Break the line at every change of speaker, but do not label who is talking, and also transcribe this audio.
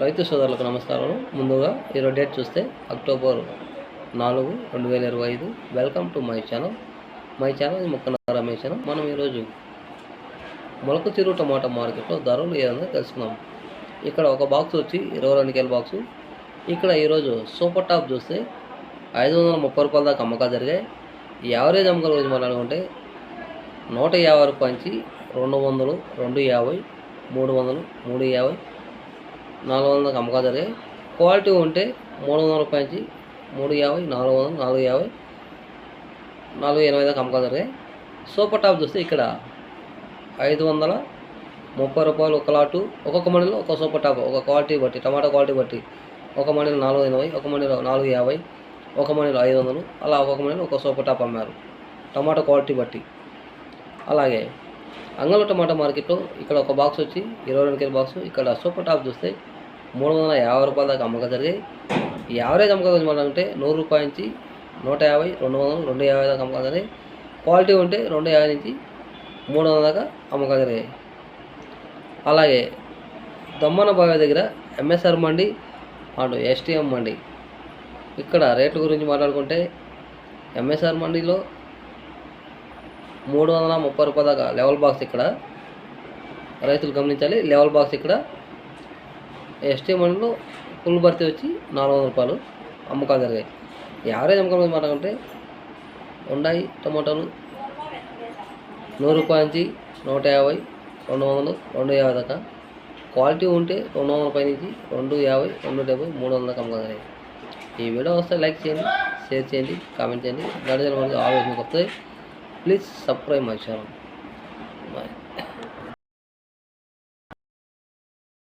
రైతు సోదరులకు నమస్కారం ముందుగా ఈరోజు డేట్ చూస్తే అక్టోబర్ నాలుగు రెండు వేల ఇరవై ఐదు. Welcome to my channel my channel ఇది ముక్కన రమేష్ ఛానల్ మనం ఈరోజు మొలక తిరుగు టమాటా మార్కెట్లో ధరలు ఏదైనా తెలుసుకుందాం. ఇక్కడ ఒక బాక్స్ వచ్చి ఇరవై రెండు కేల బాక్సు ఇక్కడ ఈరోజు సూపర్ టాప్ చూస్తే ఐదు వందల ముప్పై రూపాయల దాకా అమ్మకాలు జరిగాయి. యావరేజ్ అమ్మకాల రోజు మాట్లాడుకుంటే నూట యాభై రూపాయల నుంచి రెండు వందలు రెండు యాభై మూడు వందలు మూడు యాభై నాలుగు వందల దాకా క్వాలిటీ ఉంటే మూడు వందల రూపాయల నుంచి మూడు యాభై నాలుగు వందలు నాలుగు యాభై నాలుగు ఎనభై దాకా అమ్మకాలు సూపర్ టాప్ చూస్తే ఇక్కడ ఐదు వందల ముప్పై రూపాయలు ఒక లాటు ఒక్కొక్క మండలిలో ఒక సూపర్ టాప్ ఒక క్వాలిటీ బట్టి టమాటా క్వాలిటీ బట్టి ఒక మండలి నాలుగు ఎనభై ఒక మండలిలో నాలుగు యాభై ఒక మండలిలో ఐదు వందలు అలా ఒక్కొక్క మండలిలో ఒక సూపర్ టాప్ అమ్మారు. టమాటా క్వాలిటీ బట్టి. అలాగే అంగళ టమాటా మార్కెట్లో ఇక్కడ ఒక బాక్స్ వచ్చి ఇరవై రెండు కేజీ బాక్స్ ఇక్కడ సూపర్ టాప్ చూస్తే మూడు వందల యాభై రూపాయల దాకా అమ్మకాలు జరిగాయి. ఈ యావరేజ్ అమ్మకాలు చూడాలంటే నూరు రూపాయల నుంచి నూట యాభై రెండు వందలు రెండు యాభై దాకా అమ్మకాలు జరిగాయి. క్వాలిటీ ఉంటే రెండు యాభై నుంచి మూడు వందల దాకా అమ్మకాలు జరిగాయి. అలాగే దమ్మన బావి దగ్గర MSR Mandi and STM Mandi. ఇక్కడ రేట్ల గురించి మాట్లాడుకుంటే ఎంఎస్ఆర్ మండిలో మూడు వందల ముప్పై రూపాయల దాకా లెవెల్ బాక్స్ ఇక్కడ. రైతులు గమనించాలి లెవెల్ బాక్స్ ఇక్కడ ఎస్టీ మండలో ఫుల్ భర్తీ వచ్చి నాలుగు వందల రూపాయలు అమ్మకాలు జరిగాయి. యావరేజ్ అమ్మకాల మీద మాట్లాడుకుంటే ఉండాయి టమాటాలు నూరు రూపాయల నుంచి నూట యాభై రెండు వందలు రెండు యాభై దాకా. క్వాలిటీ ఉంటే రెండు వందల పై నుంచి రెండు యాభై రెండు డెబ్బై మూడు వందల దాకా అమ్మకాలు జరిగాయి. ఈ వీడియో వస్తే లైక్ చేయండి షేర్ చేయండి కామెంట్ చేయండి. గడిజల మంది ఆలోచనకు వస్తాయి ప్లీజ్ సబ్స్క్రైబ్ మై ఛానల్.